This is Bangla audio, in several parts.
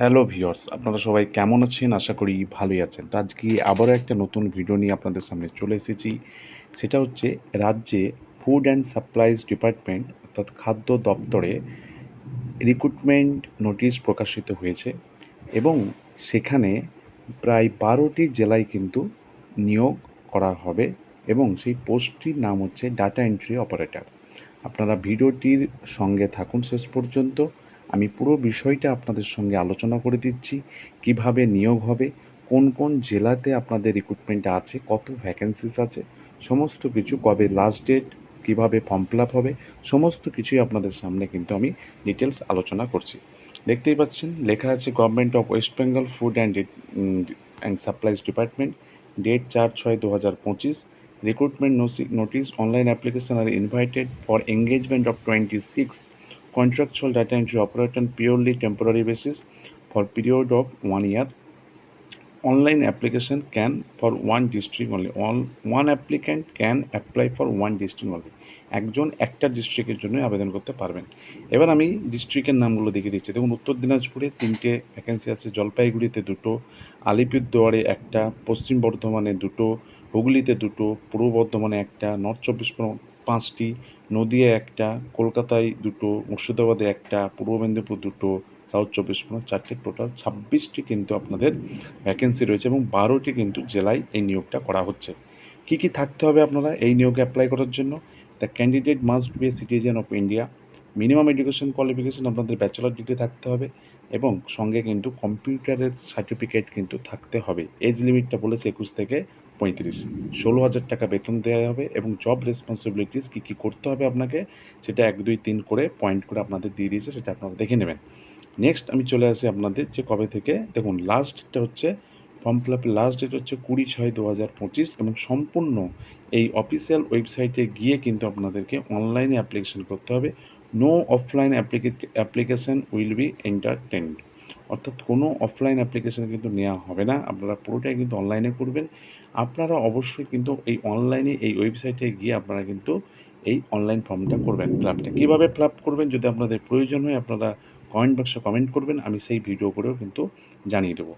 হ্যালো ভিউয়ার্স, আপনারা সবাই কেমন আছেন? আশা করি ভালোই আছেন। তো আজকে আবারও একটা নতুন ভিডিও নিয়ে আপনাদের সামনে চলে এসেছি। সেটা হচ্ছে রাজ্যে ফুড অ্যান্ড সাপ্লাইজ ডিপার্টমেন্ট অর্থাৎ খাদ্য দপ্তরে রিক্রুটমেন্ট নোটিশ প্রকাশিত হয়েছে এবং সেখানে প্রায় বারোটি জেলায় কিন্তু নিয়োগ করা হবে এবং সেই পোস্টটির নাম হচ্ছে ডাটা এন্ট্রি অপারেটর আপনারা ভিডিওটির সঙ্গে থাকুন শেষ পর্যন্ত। আমি পুরো বিষয়টা আপনাদের সঙ্গে আলোচনা করে দিচ্ছি, কীভাবে নিয়োগ হবে, কোন কোন জেলাতে আপনাদের রিক্রুটমেন্ট আছে, কত ভ্যাকেন্সিস আছে, সমস্ত কিছু, কবে লাস্ট ডেট কীভাবে ফর্ম ফিল আপ হবে, সমস্ত কিছুই আপনাদের সামনে কিন্তু আমি ডিটেলস আলোচনা করছি। দেখতেই পাচ্ছেন, লেখা আছে government of West Bengal food and and supplies department date চার ছয় দু হাজার পঁচিশ recruitment notice online application R invited for engagement of twenty six contractual data entry operator on purely temporary basis for period of one year online application can for one district only all one applicant can apply for one district only একজন একটা ডিস্ট্রিক্টের জন্য আবেদন করতে পারবেন এবার আমি ডিস্ট্রিক্টের নামগুলো দেখিয়ে দিচ্ছি দেখুন উত্তর দিনাজপুরে তিনটে ভ্যাকেন্সি আছে জলপাইগুড়িতে দুটো আলিপুরদুয়ারে একটা পশ্চিম বর্ধমানে দুটো হুগলিতে দুটো পূর্ব বর্ধমানে একটা নর্থ চব্বিশ পরগনা পাঁচটি, নদিয়া একটা, কলকাতায় দুটো, মুর্শিদাবাদে একটা, পূর্ব মেদিনীপুর দুটো সাউথ চব্বিশ পরগনা চারটে টোটাল ছাব্বিশটি কিন্তু আপনাদের ভ্যাকেন্সি রয়েছে এবং বারোটি কিন্তু জেলায় এই নিয়োগটা করা হচ্ছে। কি কি থাকতে হবে আপনারা এই নিয়োগে অ্যাপ্লাই করার জন্য? The candidate must be a citizen of India minimum education qualification আপনাদের ব্যাচেলার ডিগ্রি থাকতে হবে এবং সঙ্গে কিন্তু কম্পিউটারের সার্টিফিকেট কিন্তু থাকতে হবে। এজ লিমিটটা বলেছে একুশ থেকে পঁয়ত্রিশ। ষোলো হাজার টাকা বেতন দেওয়া হবে এবং জব রেসপন্সিবিলিটিস কী কী করতে হবে আপনাকে, সেটা এক, দুই, তিন করে পয়েন্ট করে আপনাদের দিয়ে দিয়েছে, সেটা আপনারা দেখে নেবেন। নেক্সট আমি চলে আসি আপনাদের যে কবে থেকে, দেখুন লাস্ট ডেটটা হচ্ছে ফর্ম ফিল আপের লাস্ট ডেট হচ্ছে কুড়ি ছয় দু হাজার পঁচিশ এবং সম্পূর্ণ এই অফিসিয়াল ওয়েবসাইটে গিয়ে কিন্তু আপনাদেরকে অনলাইনে অ্যাপ্লিকেশন করতে হবে। No offline application will be entertained অর্থাৎ কোনো অফলাইন অ্যাপ্লিকেশন কিন্তু নেওয়া হবে না। আপনারা পুরোটাই কিন্তু অনলাইনে করবেন। আপনারা অবশ্যই কিন্তু এই অনলাইনে এই ওয়েবসাইটে গিয়ে আপনারা কিন্তু এই অনলাইন ফর্মটা করবেন ফিল আপটা কীভাবে ফিল আপ করবেন, যদি আপনাদের প্রয়োজন হয়, আপনারা কমেন্ট বক্সে কমেন্ট করবেন, আমি সেই ভিডিও করেও কিন্তু জানিয়ে দেবো।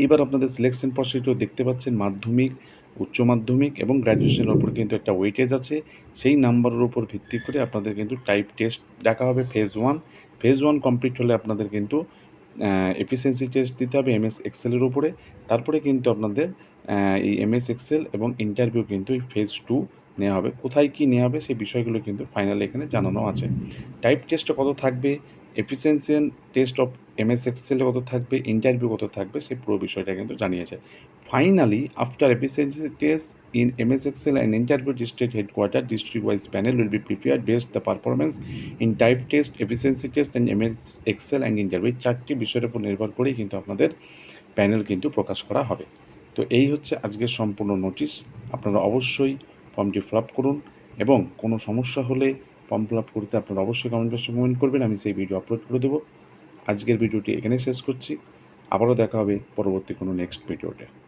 এইবার আপনাদের সিলেকশন প্রসিডিও দেখতে পাচ্ছেন, মাধ্যমিক, উচ্চ মাধ্যমিক এবং গ্র্যাজুয়েশনের ওপর কিন্তু একটা ওয়েটেজ আছে। সেই নাম্বারের উপর ভিত্তি করে আপনাদের কিন্তু টাইপ টেস্ট ডাকা হবে phase one phase one complete হলে আপনাদের কিন্তু এফিসিয়েন্সি টেস্ট দিতে হবে এমএস এক্সেলের উপরে। তারপরে কিন্তু আপনাদের এই এমএস এক্সেল এবং ইন্টারভিউ কিন্তু এই ফেজ টু নেওয়া হবে। কোথায় কী নেওয়া হবে সেই বিষয়গুলো কিন্তু ফাইনালি এখানে জানানো আছে। টাইপ টেস্টটা কত থাকবে? এফিসিয়েন্সিয়ান টেস্ট অফ এমএস এক্সেলে কত থাকবে ইন্টারভিউ কত থাকবে সেই পুরো বিষয়টা কিন্তু জানিয়েছে। Finally after efficiency test in MS Excel and interview district headquarter district wise panel will be prepare based the performance in type test efficiency test and MS Excel and interview চারটি বিষয়ের উপর নির্ভর করেই কিন্তু আপনাদের প্যানেল কিন্তু প্রকাশ করা হবে। তো এই হচ্ছে আজকের সম্পূর্ণ নোটিশ আপনারা অবশ্যই ফর্মটি ফিল আপ করুন এবং কোনো সমস্যা হলে ফর্ম ফিল আপ করতে আপনারা অবশ্যই কমেন্ট বক্সে কমেন্ট করবেন, আমি সেই ভিডিও আপলোড করে দেবো। আজকের ভিডিওটি এখানে শেষ করছি। আবারও দেখা হবে পরবর্তী কোনো নেক্সট ভিডিওতে